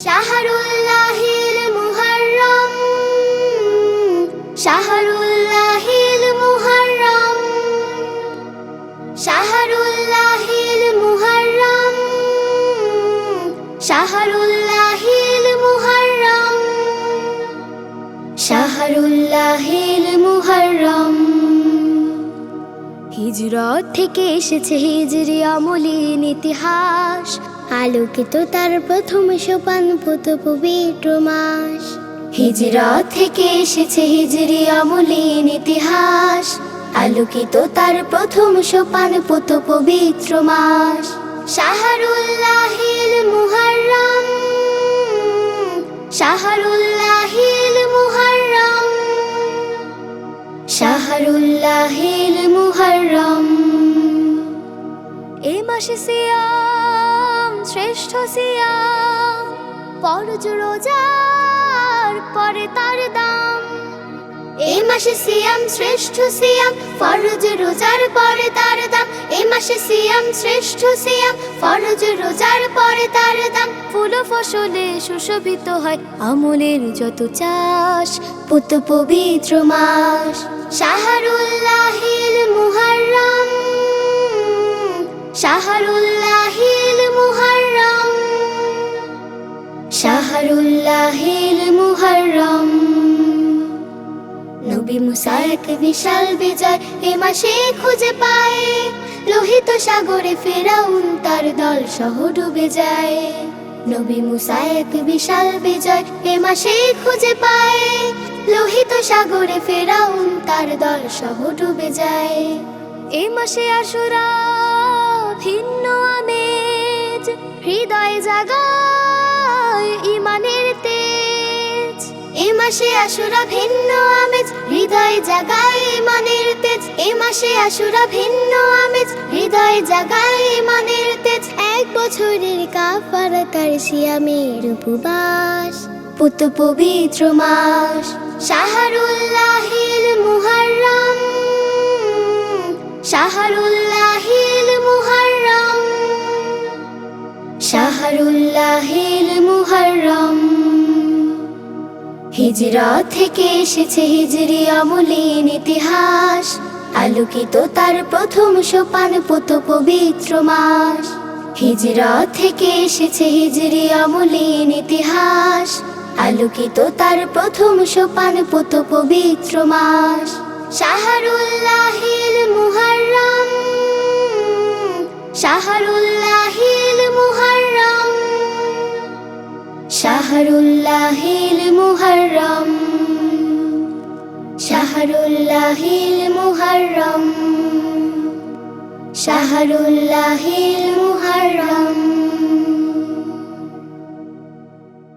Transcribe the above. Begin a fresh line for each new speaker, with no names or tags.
শাহরুল্লাহিল মুহররম শাহরুল্লাহিল মুহররম শাহরুল্লাহিল মুহররম শাহরুল্লাহিল মুহররম শাহরুল্লাহিল মুহররম। হিজরত থেকে এসেছে হিজরি আমলিন ইতিহাস। আলোকিত তার প্রথম সোপান পুত পবিত্র মাস। হিজরত থেকে এসেছে হিজরি আমলিন ইতিহাস। আলোকিত তার প্রথম সোপান পুত পবিত্র মাস। শাহরুল্লাহিল মুহররম শাহরুল্লাহিল মুহররম শাহরুল্লাহিল মুহররম। এ মাসে সিয়াম শ্রেষ্ঠ সিয়াম ফরজ রোজার পরে তার দাম। এ মাসে সিয়াম শ্রেষ্ঠ সিয়াম ফরজ রোজার পরে তার দাম। এ মাসে সিয়াম শ্রেষ্ঠ সিয়াম ফরজ রোজার পরে তার দাম। ফুল ফসলে সুশোভিত হয় আমলের যত চাষ পুত পবিত্র মাস। শাহরুল্লাহিল মুহররম শাহরুল্লাহিল শাহরুল্লাহিল মুহররম। নবী মুসা এক বিশাল বিজয় এ মাসে খুঁজে পায়। লোহিত সাগরে ফেরাউন তার দল সহ ডুবে যায়। নবী মুসা এক বিশাল বিজয় এ মাসে খুঁজে পায়। লোহিত সাগরে ফেরাউন তার দল সহ ডুবে যায়। এ মাসে আশুরা, ভিন্ন আমেজ, হৃদয় জাগায় মাসে আশুরা ভিন্ন আমেজ, হৃদয় জাগায় ইমানের তেজ। এ মাসে আশুরা ভিন্ন আমেজ, হৃদয় জাগায় ইমানের তেজ। এক বছরের কাফারা তার সিয়ামের উপবাস পুত পবিত্র মাস। শাহরুল্লাহিল মুহররম শাহরুল্লাহিল মুহররম, শাহরুল্লাহিল হিজরত থেকে এসেছে হিজরি আমলিন ইতিহাস। আলোকিত তার প্রথম সোপান পুত পবিত্র মাস। হিজরত থেকে এসেছে হিজরি আমলিন ইতিহাস। আলোকিত তার প্রথম সোপান পুত পবিত্র মাস। শাহরুল্লাহিল শাহরুল্লাহিল শাহরুল্লাহিল মুহরম শাহরুল্লাহিল মুহরম শাহরুল্লাহিল মুহররম।